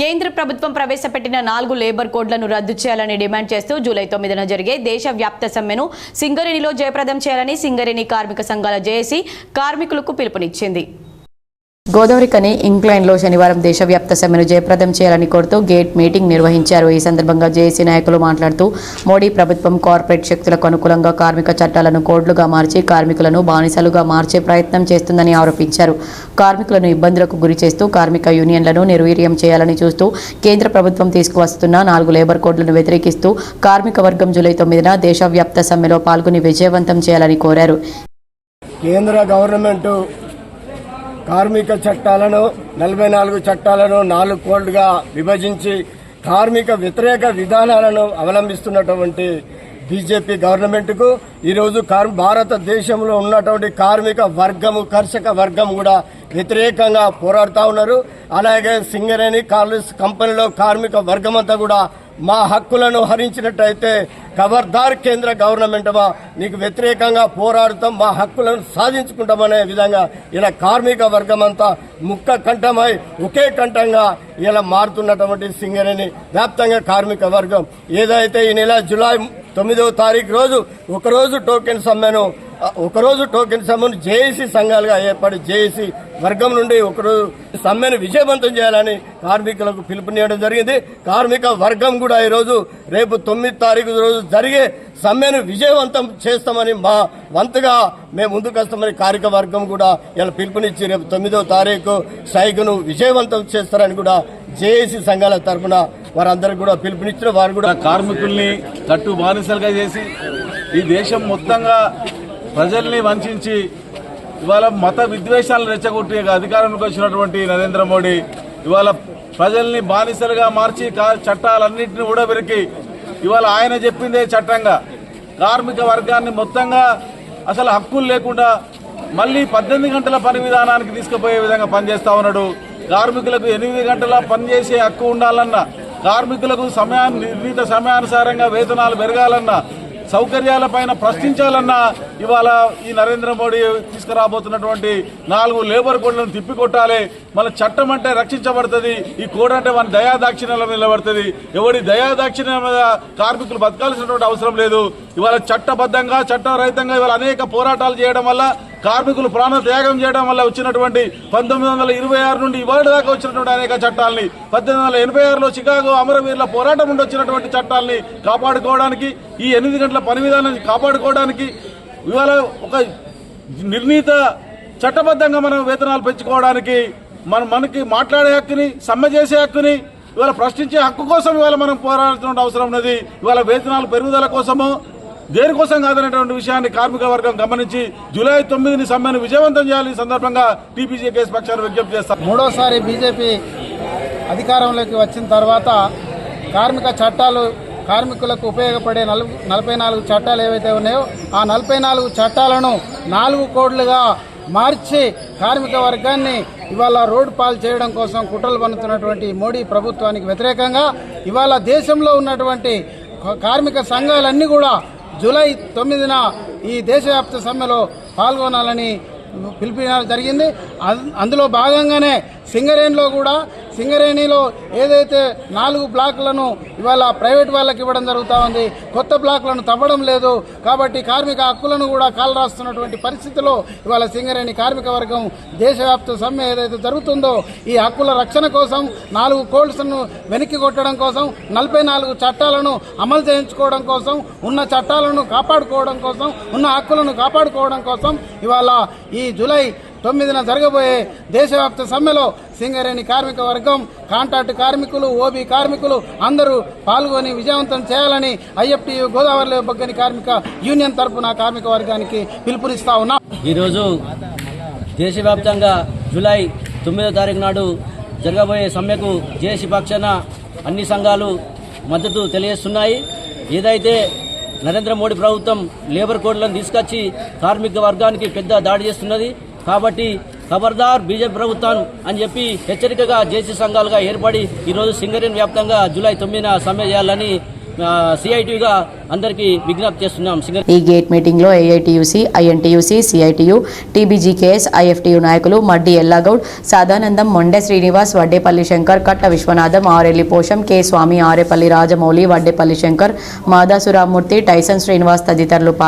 కేంద్ర ప్రభుత్వం ప్రవేశపెట్టిన నాలుగు లేబర్ కోడ్లను రద్దు చేయాలని డిమాండ్ చేస్తూ జూలై తొమ్మిదిన జరిగే దేశవ్యాప్త సమ్మెను సింగరేణిలో జయప్రదం చేయాలని సింగరేణి కార్మిక సంఘాల జేఏసీ కార్మికులకు పిలుపునిచ్చింది. గోదావరి ఇంగ్లాండ్లో శనివారం దేశవ్యాప్త సమ్మెను జయప్రదం చేయాలని కోరుతూ గేట్ మీటింగ్ నిర్వహించారు. ఈ సందర్భంగా జేఏసీ నాయకులు మాట్లాడుతూ మోడీ ప్రభుత్వం కార్పొరేట్ శక్తులకు అనుకూలంగా కార్మిక చట్టాలను కోడ్లుగా మార్చి కార్మికులను బానిసలుగా మార్చే ప్రయత్నం చేస్తుందని ఆరోపించారు. కార్మికులను ఇబ్బందులకు గురి చేస్తూ కార్మిక యూనియన్లను నిర్వీర్యం చేయాలని చూస్తూ కేంద్ర ప్రభుత్వం తీసుకువస్తున్న నాలుగు లేబర్ కోడ్లను వ్యతిరేకిస్తూ కార్మిక వర్గం జూలై తొమ్మిదిన దేశవ్యాప్త సమ్మెలో పాల్గొని విజయవంతం చేయాలని కోరారు. కేంద్ర గవర్నమెంట్ కార్మిక చట్టాలను నలభై నాలుగు చట్టాలను నాలుగు కోడ్లుగా విభజించి కార్మిక వ్యతిరేక విధానాలను అవలంబిస్తున్నటువంటి బీజేపీ గవర్నమెంట్కు ఈరోజు కార్ భారతదేశంలో ఉన్నటువంటి కార్మిక వర్గము కర్షక వర్గం కూడా వ్యతిరేకంగా పోరాడుతూ ఉన్నారు. అలాగే సింగరేణి కాలేజ్ కంపెనీలో కార్మిక వర్గం అంతా కూడా మా హక్కులను హరించినట్టయితే ఖబర్దార్ కేంద్ర గవర్నమెంట్ మా నీకు వ్యతిరేకంగా పోరాడుతాం మా హక్కులను సాధించుకుంటామనే విధంగా ఇలా కార్మిక వర్గం అంతా ముక్క కంఠమై ఒకే కంఠంగా ఇలా మారుతున్నటువంటి సింగరేణి వ్యాప్తంగా కార్మిక వర్గం. ఏదైతే ఈ నెల జులై తొమ్మిదవ తారీఖు రోజు ఒకరోజు టోకెన్ సమ్మెను ఒకరోజు టోకెన్ సమ్మెను జేఏసీ సంఘాలుగా ఏర్పాటు జేఏసీ వర్గం నుండి ఒకరోజు సమ్మెను విజయవంతం చేయాలని కార్మికులకు పిలుపునివ్వడం జరిగింది. కార్మిక వర్గం కూడా ఈరోజు రేపు తొమ్మిది తారీఖు రోజు జరిగే సమ్మెను విజయవంతం చేస్తామని మా వంతుగా మేము ముందుకొస్తామని కార్మిక వర్గం కూడా ఇలా పిలుపునిచ్చి రేపు తొమ్మిదో తారీఖు స్ట్రైక్ను విజయవంతం చేస్తారని కూడా జేఏసీ సంఘాల తరఫున వారందరికీ కూడా పిలుపునిచ్చిన వారు కూడా కార్మికుల్ని కట్టు బానిసలుగా చేసి ఈ దేశం మొత్తంగా ప్రజల్ని వంచి ఇవాళ మత విద్వేషాలను రెచ్చగొట్టి అధికారంలోకి వచ్చినటువంటి నరేంద్ర మోడీ ఇవాళ ప్రజల్ని బానిసలుగా మార్చి కా- చట్టాలన్నింటినీ ఊడబెరికి ఇవాళ ఆయన చెప్పిందే చట్టంగా. కార్మిక వర్గాన్ని మొత్తంగా అసలు హక్కులు లేకుండా మళ్ళీ పద్దెనిమిది గంటల పని విధానానికి తీసుకుపోయే విధంగా పనిచేస్తా ఉన్నాడు. కార్మికులకు ఎనిమిది గంటల పనిచేసే హక్కు ఉండాలన్నా కార్మికులకు సమయాన్ని నిర్ణీత సమయానుసారంగా వేతనాలు పెరగాలన్నా సౌకర్యాలపైన ప్రశ్నించాలన్నా ఇవాళ ఈ నరేంద్ర మోడీ తీసుకురాబోతున్నటువంటి నాలుగు లేబర్ కోడ్లను తిప్పికొట్టాలి. మన చట్టం అంటే రక్షించబడుతుంది. ఈ కోడ్ అంటే మన దయాదాక్షిణ్యంలో నిలబడుతుంది. ఎవడి దయాదాక్షిణ్యం మీద కార్మికులు బతకాల్సినటువంటి అవసరం లేదు. ఇవాళ చట్టబద్ధంగా చట్టరహితంగా ఇవాళ అనేక పోరాటాలు చేయడం వల్ల కార్మికులు ప్రాణ త్యాగం చేయడం వల్ల వచ్చినటువంటి పంతొమ్మిది వందల ఇరవై ఆరు నుండి ఇవాళ దాకా వచ్చినటువంటి అనేక చట్టాలని పద్దెనిమిది వందల ఎనభై ఆరులో చికాగో అమరవీరుల పోరాటం నుండి వచ్చినటువంటి చట్టాలని కాపాడుకోవడానికి ఈ ఎనిమిది గంటల పని విధానాన్ని కాపాడుకోవడానికి ఇవాళ ఒక నిర్ణీత చట్టబద్ధంగా మనం వేతనాలు పెంచుకోవడానికి మన మనకి మాట్లాడే హక్కుని సమ్మె చేసే హక్కుని ఇవాళ ప్రశ్నించే హక్కు కోసం ఇవాళ మనం పోరాడుతున్న అవసరం ఉన్నది. ఇవాళ వేతనాలు పెరుగుదల కోసమో దేనికోసం కాదనేటువంటి విషయాన్ని కార్మిక వర్గం గమనించి జూలై తొమ్మిదిని సమ్మెను విజయవంతం చేయాలని సందర్భంగా టీపీసీ కేసు పక్షాన్ని విజ్ఞప్తి చేస్తారు. మూడోసారి బీజేపీ అధికారంలోకి వచ్చిన తర్వాత కార్మిక చట్టాలు కార్మికులకు ఉపయోగపడే నలుగు నలభై నాలుగు చట్టాలు ఏవైతే ఉన్నాయో ఆ నలభై నాలుగు చట్టాలను నాలుగు కోడ్లుగా మార్చి కార్మిక వర్గాన్ని ఇవాళ రోడ్డు పాలు చేయడం కోసం కుట్రలు పన్నుతున్నటువంటి మోడీ ప్రభుత్వానికి వ్యతిరేకంగా ఇవాళ దేశంలో ఉన్నటువంటి కార్మిక సంఘాలన్నీ కూడా జూలై తొమ్మిదిన ఈ దేశవ్యాప్త సమ్మెలో పాల్గొనాలని పిలిపించడం జరిగింది. అందులో భాగంగానే సింగరేణిలో కూడా సింగరేణిలో ఏదైతే నాలుగు బ్లాక్లను ఇవాళ ప్రైవేట్ వాళ్ళకి ఇవ్వడం జరుగుతూ ఉంది కొత్త బ్లాక్లను తవ్వడం లేదు. కాబట్టి కార్మిక హక్కులను కూడా కాలరాస్తున్నటువంటి పరిస్థితిలో ఇవాళ సింగరేణి కార్మిక వర్గం దేశవ్యాప్త సమ్మె ఏదైతే జరుగుతుందో ఈ హక్కుల రక్షణ కోసం నాలుగు కోల్స్ను వెనక్కి కొట్టడం కోసం నలభై నాలుగు చట్టాలను అమలు చేయించుకోవడం కోసం ఉన్న చట్టాలను కాపాడుకోవడం కోసం ఉన్న హక్కులను కాపాడుకోవడం కోసం ఇవాళ ఈ జూలై తొమ్మిదిన జరగబోయే దేశవ్యాప్త సమ్మెలో సింగరేణి కార్మిక వర్గం కాంట్రాక్ట్ కార్మికులు ఓబీ కార్మికులు అందరూ పాల్గొని విజయవంతం చేయాలని ఐఎఫ్టీ గోదావరి బొగ్గని కార్మిక యూనియన్ తరపున కార్మిక వర్గానికి పిలుపునిస్తా ఉన్నాం ఈరోజు దేశవ్యాప్తంగా జూలై తొమ్మిదో తారీఖు నాడు జరగబోయే సమ్మెకు జేసీ పక్షాన అన్ని సంఘాలు మద్దతు తెలియజేస్తున్నాయి. ఏదైతే నరేంద్ర మోడీ ప్రభుత్వం లేబర్ కోడ్లను తీసుకొచ్చి కార్మిక వర్గానికి పెద్ద దాడి చేస్తున్నది కాబట్టి ఖబర్దార్ బీజేపీ ప్రభుత్వం అని చెప్పి హెచ్చరికగా జేసీ సంఘాలుగా ఏర్పడి ఈరోజు సింగరేణి వ్యాప్తంగా జూలై తొమ్మిదిన సమ్మె చేయాలని సిఐటియుగా అందరికీ విజ్ఞప్తి చేస్తున్నాం. సింగర్ ఈ గేట్ మీటింగ్లో AITUC INTUC CITU TBGKS IFTU నాయకులు మడ్డి ఎల్లాగౌడ్ సాదానందం మొండె శ్రీనివాస్ వడ్డేపల్లి శంకర్ కట్ట విశ్వనాథం ఆరెల్లి పోషం కె స్వామి ఆరేపల్లి రాజమౌళి వడ్డేపల్లి శంకర్ మాదాసురామూర్తి టైసన్ శ్రీనివాస్ తదితరులు పాల్గొన్నారు